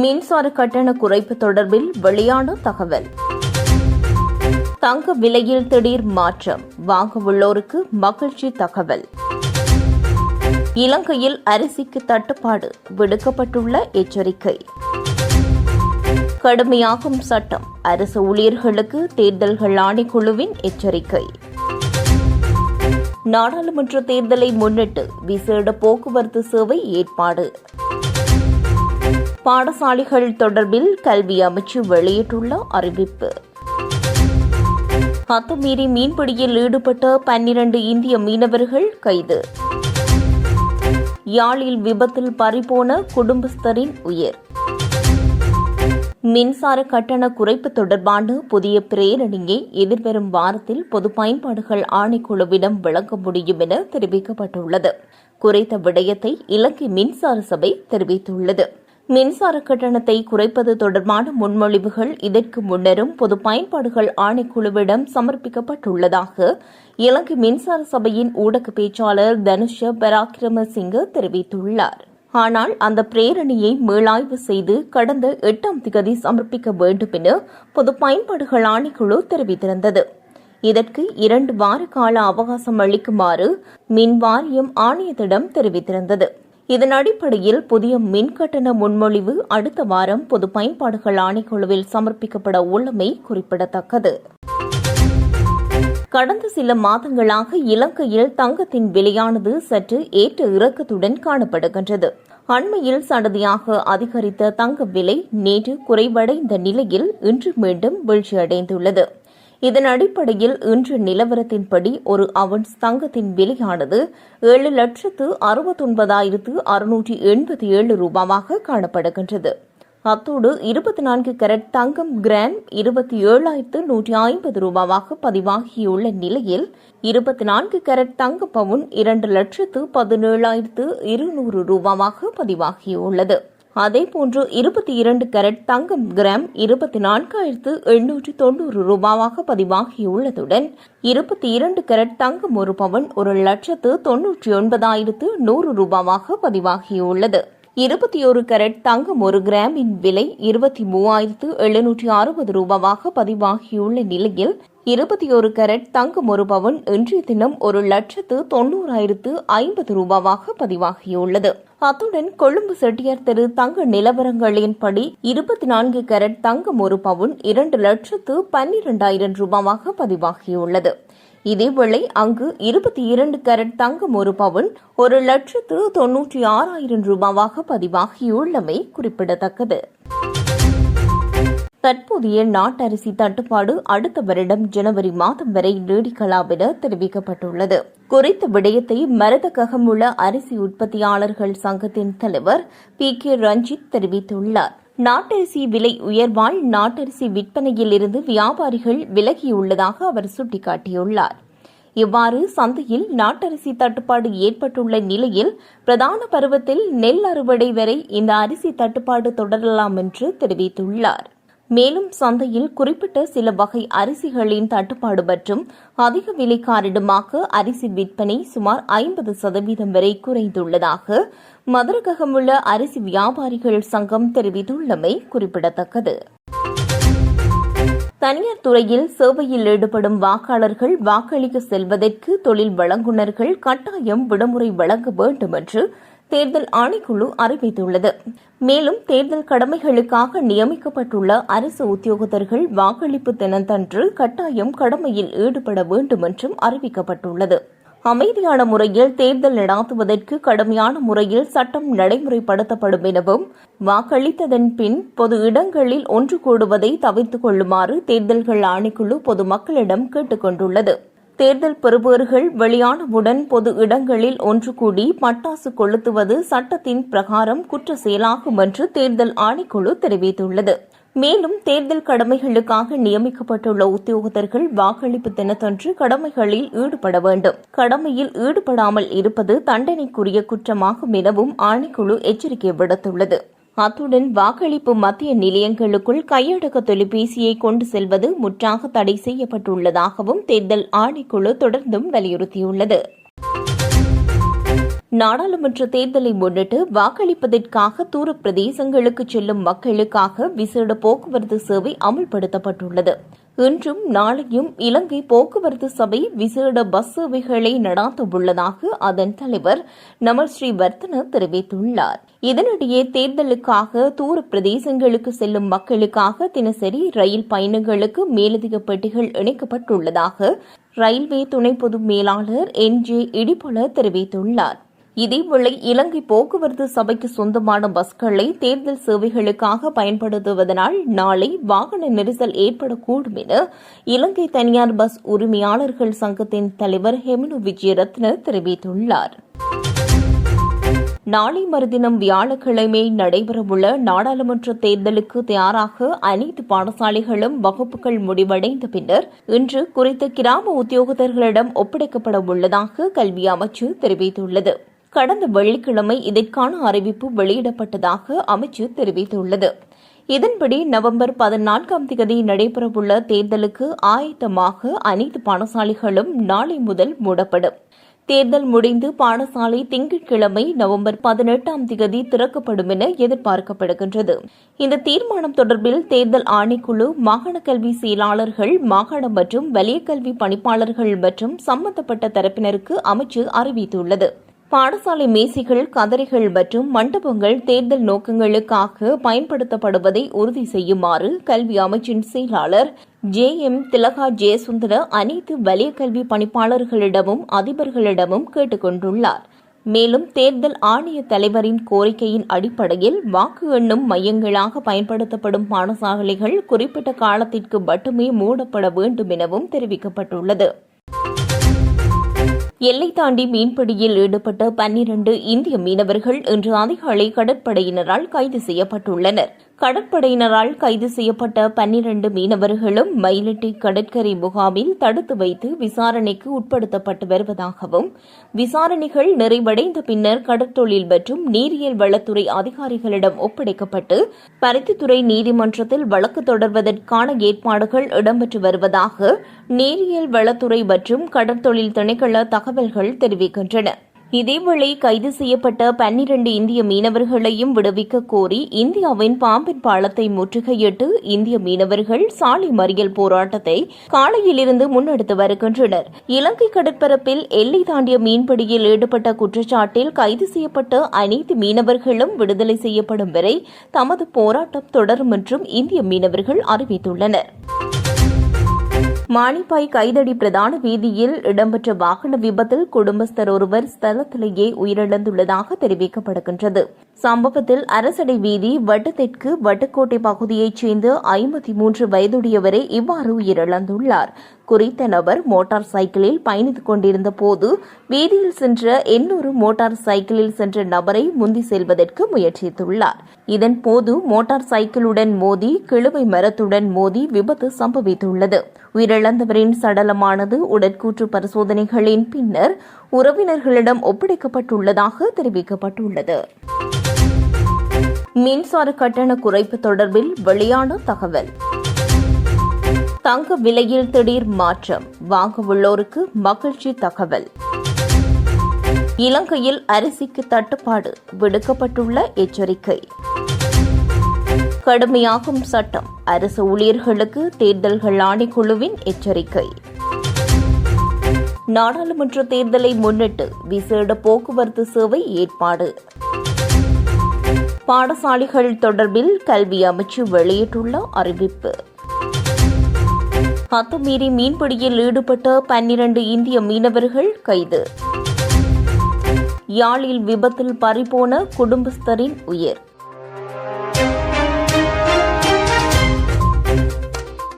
மின்சார கட்டண குறைப்பு தொடர்பில் வெளியான தகவல். தங்க விலையில் திடீர் மாற்றம் வாங்க உள்ளோருக்கு மகிழ்ச்சி தகவல். இலங்கையில் அரிசிக்கு தட்டுப்பாடு விடுக்கப்பட்டுள்ள எச்சரிக்கை. கடுமையாகும் சட்டம் அரசு ஊழியர்களுக்கு தேர்தல்கள் ஆணைக்குழுவின் எச்சரிக்கை. நாடாளுமன்ற தேர்தலை முன்னிட்டு விசேட போக்குவரத்து சேவை ஏற்பாடு. பாடசாலைகள் தொடர்பில் கல்வி அமைச்சு வெளியிட்டுள்ள அறிவிப்பு. அத்துமீறி மீன்பிடியில் ஈடுபட்ட பன்னிரண்டு இந்திய மீனவர்கள் கைது. யாழில் விபத்தில் பறிபோன குடும்பஸ்தரின் உயிர். மின்சார கட்டண குறைப்பு தொடர்பான புதிய பிரேரணியை எதிர்வரும் வாரத்தில் பொது பயன்பாடுகள் ஆணைக்குழுவிடம் வழங்க முடியும் என தெரிவிக்கப்பட்டுள்ளது. குறித்த விடயத்தை இலங்கை மின்சார சபை தெரிவித்துள்ளது. மின்சார கட்டணத்தை குறைப்பது தொடர்பான முன்மொழிவுகள் இதற்கு முன்னரும் பொது பயன்பாடுகள் ஆணைக்குழுவிடம் சமர்ப்பிக்கப்பட்டுள்ளதாக இலங்கை மின்சார சபையின் ஊடக பேச்சாளர் தனுஷ பராக்கிரமசிங்க தெரிவித்துள்ளார். ஆனால் அந்த பிரேரணியை மீளாய்வு செய்து கடந்த எட்டாம் திகதி சமர்ப்பிக்க வேண்டும் என பொது பயன்பாடுகள் ஆணைக்குழு தெரிவித்திருந்தது. இதற்கு இரண்டு வார கால அவகாசம் அளிக்குமாறு மின் வாரியம் ஆணையத்திடம் தெரிவித்திருந்தது. இதன் அடிப்படையில் புதிய மின்கட்டண முன்மொழிவு அடுத்த வாரம் பொது பயன்பாடுகள் ஆணைக்குழுவில் சமர்ப்பிக்கப்பட உள்ளமை குறிப்பிடத்தக்கது. கடந்த சில மாதங்களாக இலங்கையில் தங்கத்தின் விலையானது சற்று ஏற்ற இறக்கத்துடன் காணப்படுகின்றது. அண்மையில் சடதியாக அதிகரித்த தங்க விலை நேற்று குறைவடைந்த நிலையில் இன்று மீண்டும் வீழ்ச்சியடைந்துள்ளது. இதன் அடிப்படையில் இன்று நிலவரத்தின்படி ஒரு அவன்ஸ் தங்கத்தின் விலையானது ஏழு லட்சத்து அறுபத்தொன்பதாயிரத்து அறுநூற்றி எண்பத்தி ஏழு ரூபாவாக காணப்படுகின்றது. அத்தோடு இருபத்தி நான்கு கரட் தங்கம் கிராம் இருபத்தி ஏழாயிரத்து நூற்றி ஐம்பது ரூபாவாக பதிவாகியுள்ள நிலையில் இருபத்தி நான்கு கரட் தங்க பவுன் இரண்டு லட்சத்து பதினேழாயிரத்து இருநூறு ரூபாவாக பதிவாகியுள்ளது. அதேபோன்று இருபத்தி இரண்டு கரட் தங்கம் கிராம் இருபத்தி நான்காயிரத்து எண்ணூற்று தொன்னூறு ரூபாவாக பதிவாகியுள்ளதுடன் இருபத்தி இரண்டு கரட் தங்கம் ஒரு பவன் ஒரு லட்சத்து தொன்னூற்றி ஒன்பதாயிரத்து நூறு ரூபாவாக பதிவாகியுள்ளது. இருபத்தி ஒரு கரட் தங்கம் ஒரு கிராமின் விலை இருபத்தி மூவாயிரத்து எழுநூற்றி அறுபது ரூபாவாக பதிவாகியுள்ள நிலையில் இருபத்தி ஒரு கரட் தங்கம் ஒரு பவன் இன்றைய தினம் ஒரு லட்சத்து தொன்னூறாயிரத்து ஐம்பது ரூபாவாக பதிவாகியுள்ளது. அத்துடன் கொழும்பு செட்டியார் தெரு தங்க நிலவரங்களின்படி இருபத்தி நான்கு கரட் தங்கம் ஒரு பவுன் இரண்டு லட்சத்து பன்னிரண்டாயிரம் ரூபாவாக பதிவாகியுள்ளது. இதேவேளை அங்கு இருபத்தி இரண்டு கேரட் தங்கம் ஒரு பவுன் ஒரு லட்சத்து தொன்னூற்றி ஆறாயிரம் ரூபாவாக பதிவாகியுள்ளமை குறிப்பிடத்தக்கது. தற்போதைய நாட்டரிசி தட்டுப்பாடு அடுத்த வருடம் ஜனவரி மாதம் வரை நீடிக்கலாம் என தெரிவிக்கப்பட்டுள்ளது. குறித்த விடயத்தை மரதககம் உள்ள அரிசி உற்பத்தியாளர்கள் சங்கத்தின் தலைவர் பி. கே. ரஞ்சித் தெரிவித்துள்ளார். நாட்டரிசி விலை உயர்வால் நாட்டரிசி விற்பனையில் இருந்து வியாபாரிகள் விலகியுள்ளதாக அவர் சுட்டிக்காட்டியுள்ளார். இவ்வாறு சந்தையில் நாட்டரிசி தட்டுப்பாடு ஏற்பட்டுள்ள நிலையில் பிரதான பருவத்தில் நெல் அறுவடை வரை இந்த அரிசி தட்டுப்பாடு தொடரலாம் என்று தெரிவித்துள்ளார். மேலும் சந்தையில் குறிப்பிட்ட சில வகை அரிசிகளின் தட்டுப்பாடு மற்றும் அதிக விலை காரணமாக அரிசி விற்பனை சுமார் ஐம்பது சதவீதம் வரை குறைந்துள்ளதாக மதுரகமுள்ள அரிசி வியாபாரிகள் சங்கம் தெரிவித்துள்ளமை குறிப்பிடத்தக்கது. தனியார் துறையில் சேவையில் ஈடுபடும் வாக்காளர்கள் வாக்களிக்க செல்வதற்கு தொழில் வழங்குநர்கள் கட்டாயம் விடுமுறை வழங்க வேண்டும் என்று தேர்தல் ஆணைக்குழு அறிவித்துள்ளது. மேலும் தேர்தல் கடமைகளுக்காக நியமிக்கப்பட்டுள்ள அரசு உத்தியோகத்தர்கள் வாக்களிப்பு தினத்தன்று கட்டாயம் கடமையில் ஈடுபட வேண்டும் என்றும் அறிவிக்கப்பட்டுள்ளது. அமைதியான முறையில் தேர்தல் நடாத்துவதற்கு கடுமையான முறையில் சட்டம் நடைமுறைப்படுத்தப்படும் எனவும் வாக்களித்ததன் பின் பொது இடங்களில் ஒன்று கூடுவதை தவிர்த்துக் கொள்ளுமாறு தேர்தல்கள் ஆணைக்குழு பொதுமக்களிடம் கேட்டுக் கொண்டுள்ளது. தேர்தல் பெறுபவர்கள் வெளியானவுடன் பொது இடங்களில் ஒன்று கூடி பட்டாசு கொளுத்துவது சட்டத்தின் பிரகாரம் குற்ற செயலாகும் என்று தேர்தல் ஆணைக்குழு தெரிவித்துள்ளது. மேலும் தேர்தல் கடமைகளுக்காக நியமிக்கப்பட்டுள்ள உத்தியோகத்தர்கள் வாக்களிப்பு தினத்தன்று கடமைகளில் ஈடுபட வேண்டும். கடமையில் ஈடுபடாமல் இருப்பது தண்டனைக்குரிய குற்றமாகும் எனவும் ஆணைக்குழு எச்சரிக்கை விடுத்துள்ளது. அத்துடன் வாக்களிப்பு மத்திய நிலையங்களுக்குள் கையடக்க தொலைபேசியை கொண்டு செல்வது முற்றாக தடை செய்யப்பட்டுள்ளதாகவும் தேர்தல் ஆணைக்குழு தொடர்ந்தும் வலியுறுத்தியுள்ளது. நாடாளுமன்ற தேர்தலை முன்னிட்டு வாக்களிப்பதற்காக தூர பிரதேசங்களுக்கு செல்லும் மக்களுக்காக விசேட போக்குவரத்து சேவை அமல்படுத்தப்பட்டுள்ளது. இன்றும் நாளையும் இலங்கை போக்குவரத்து சபை விசேட பஸ் சேவைகளை நடாத்த உள்ளதாக அதன் தலைவர் நமல் ஸ்ரீவர்த்தன தெரிவித்துள்ளார். இதனிடையே தேர்தலுக்காக தூர பிரதேசங்களுக்கு செல்லும் மக்களுக்காக தினசரி ரயில் பயணங்களுக்கு மேலதிக பெட்டிகள் இணைக்கப்பட்டுள்ளதாக ரயில்வே துணை பொது மேலாளர் என் ஜே இடிபொல தெரிவித்துள்ளார். இதேவேளை இலங்கை போக்குவரத்து சபைக்கு சொந்தமான பஸ்களை தேர்தல் சேவைகளுக்காக பயன்படுத்துவதனால் நாளை வாகன நெரிசல் ஏற்படக்கூடும் என இலங்கை தனியார் பஸ் உரிமையாளர்கள் சங்கத்தின் தலைவர் ஹெமினு விஜயரத்ன தெரிவித்துள்ளார். நாளை மறுதினம் வியாழக்கிழமை நடைபெறவுள்ள நாடாளுமன்ற தேர்தலுக்கு தயாராக அனைத்து பாடசாலைகளும் வகுப்புகள் முடிவடைந்த பின்னர் இன்று குறித்த கிராம உத்தியோகத்தர்களிடம் ஒப்படைக்கப்பட உள்ளதாக கல்வி அமைச்சு தெரிவித்துள்ளது. கடந்த வெள்ளிக்கிழமை இதற்கான அறிவிப்பு வெளியிடப்பட்டதாக அமைச்சு தெரிவித்துள்ளது. இதன்படி நவம்பர் பதினான்காம் தேதி நடைபெறவுள்ள தேர்தலுக்கு ஆயத்தமாக அனைத்து பாடசாலைகளும் நாளை முதல் மூடப்படும். தேர்தல் முடிந்து பாடசாலை திங்கட்கிழமை நவம்பர் பதினெட்டாம் தேதி திறக்கப்படும் என எதிர்பார்க்கப்படுகின்றது. இந்த தீர்மானம் தொடர்பில் தேர்தல் ஆணைக்குழு மாகாண கல்வி செயலாளர்கள் மாகாண மற்றும் வலிய கல்வி பணிப்பாளர்கள் மற்றும் சம்பந்தப்பட்ட தரப்பினருக்கு அமைச்சு அறிவித்துள்ளது. பாடசாலை மேசைகள் கதறிகள் மற்றும் மண்டபங்கள் தேர்தல் நோக்கங்களுக்காக பயன்படுத்தப்படுவதை உறுதி செய்யுமாறு கல்வி அமைச்சின் செயலாளர் ஜே எம் திலகா ஜெயசுந்தர அனைத்து வலிய கல்வி பணிப்பாளர்களிடமும் அதிபர்களிடமும் கேட்டுக் கொண்டுள்ளார் மேலும் தேர்தல் ஆணைய தலைவரின் கோரிக்கையின் அடிப்படையில் வாக்கு எண்ணும் மையங்களாக பயன்படுத்தப்படும் பாடசாலைகள் குறிப்பிட்ட காலத்திற்கு மட்டுமே மூடப்பட வேண்டும் எனவும் தெரிவிக்கப்பட்டுள்ளது. எல்லை தாண்டி மீன்பிடியில் ஈடுபட்ட பன்னிரண்டு இந்திய மீனவர்கள் இன்று அதிகாலை கடற்படையினரால் கைது செய்யப்பட்டுள்ளனர். கடற்படையினரால் கைது செய்யப்பட்ட பன்னிரண்டு மீனவர்களும் மயிலட்டி கடற்கரை முகாமில் தடுத்து வைத்து விசாரணைக்கு உட்படுத்தப்பட்டு வருவதாகவும் விசாரணைகள் நிறைவடைந்த பின்னர் கடற்தொழில் மற்றும் நீரியல் வளத்துறை அதிகாரிகளிடம் ஒப்படைக்கப்பட்டு பருத்தித்துறை நீதிமன்றத்தில் வழக்கு தொடர்வதற்கான ஏற்பாடுகள் இடம்பெற்று வருவதாக நீரியல் வளத்துறை மற்றும் கடற்தொழில் திணைக்கள தகவல்கள் தெரிவிக்கின்றன. இதேவேளை கைது செய்யப்பட்ட பன்னிரண்டு இந்திய மீனவர்களையும் விடுவிக்க கோரி இந்தியாவின் பாம்பின் பாலத்தை முற்றுகையிட்டு இந்திய மீனவர்கள் சாலை மறியல் போராட்டத்தை காலையிலிருந்து முன்னெடுத்து வருகின்றனர். இலங்கை கடற்பரப்பில் எல்லை தாண்டிய மீன்பிடியில் ஈடுபட்ட குற்றச்சாட்டில் கைது செய்யப்பட்ட அனைத்து மீனவர்களும் விடுதலை செய்யப்படும் வரை தமது போராட்டம் தொடரும் என்றும் இந்திய மீனவர்கள் அறிவித்துள்ளனா் மானிப்பாய் கைதடி பிரதான வீதியில் இடம்பெற்ற வாகன விபத்தில் குடும்பஸ்தர் ஒருவர் ஸ்தலத்திலேயே உயிரிழந்துள்ளதாக தெரிவிக்கப்படுகின்றது. சம்பவத்தில் அரசடை வீதி வட்டத்திற்கு வட்டுக்கோட்டை பகுதியைச் சேர்ந்த ஐம்பத்தி மூன்று வயதுடையவரே இவ்வாறு உயிரிழந்துள்ளார். குறித்த நபர் மோட்டார் சைக்கிளில் பயணித்துக் கொண்டிருந்த போது வீதியில் சென்ற இன்னொரு மோட்டார் சைக்கிளில் சென்ற நபரை முந்தி செல்வதற்கு முயற்சித்துள்ளார். இதன் போது மோட்டார் சைக்கிளுடன் மோதி கிழுவை மரத்துடன் மோதி விபத்து சம்பவித்துள்ளது. உயிரிழந்தவரின் சடலமானது உடற்கூற்று பரிசோதனைகளின் பின்னர் உறவினர்களிடம் ஒப்படைக்கப்பட்டுள்ளதாக தெரிவிக்கப்பட்டுள்ளது. மின்சார கட்டண குறைப்பு தொடர்பில் வெளியான தகவல். தங்க விலையில் திடீர் மாற்றம். வாங்க உள்ளோருக்கு மகிழ்ச்சி தகவல். இலங்கையில் அரிசிக்கு தட்டுப்பாடு விடுக்கப்பட்டுள்ள எச்சரிக்கை. கடுமையாகும் சட்டம். அரசு ஊழியர்களுக்கு தேர்தல்கள் ஆணைக்குழுவின் எச்சரிக்கை. நாடாளுமன்ற தேர்தலை முன்னிட்டு விசேட போக்குவரத்து சேவை ஏற்பாடு. பாடசாலைகள் தொடர்பில் கல்வி அமைச்சு வெளியிட்டுள்ள அறிவிப்பு. அத்துமீறி மீன்பிடியில் ஈடுபட்ட பன்னிரண்டு இந்திய மீனவர்கள் கைது. யாழில் விபத்தில் பறிபோன குடும்பஸ்தரின் உயிர்.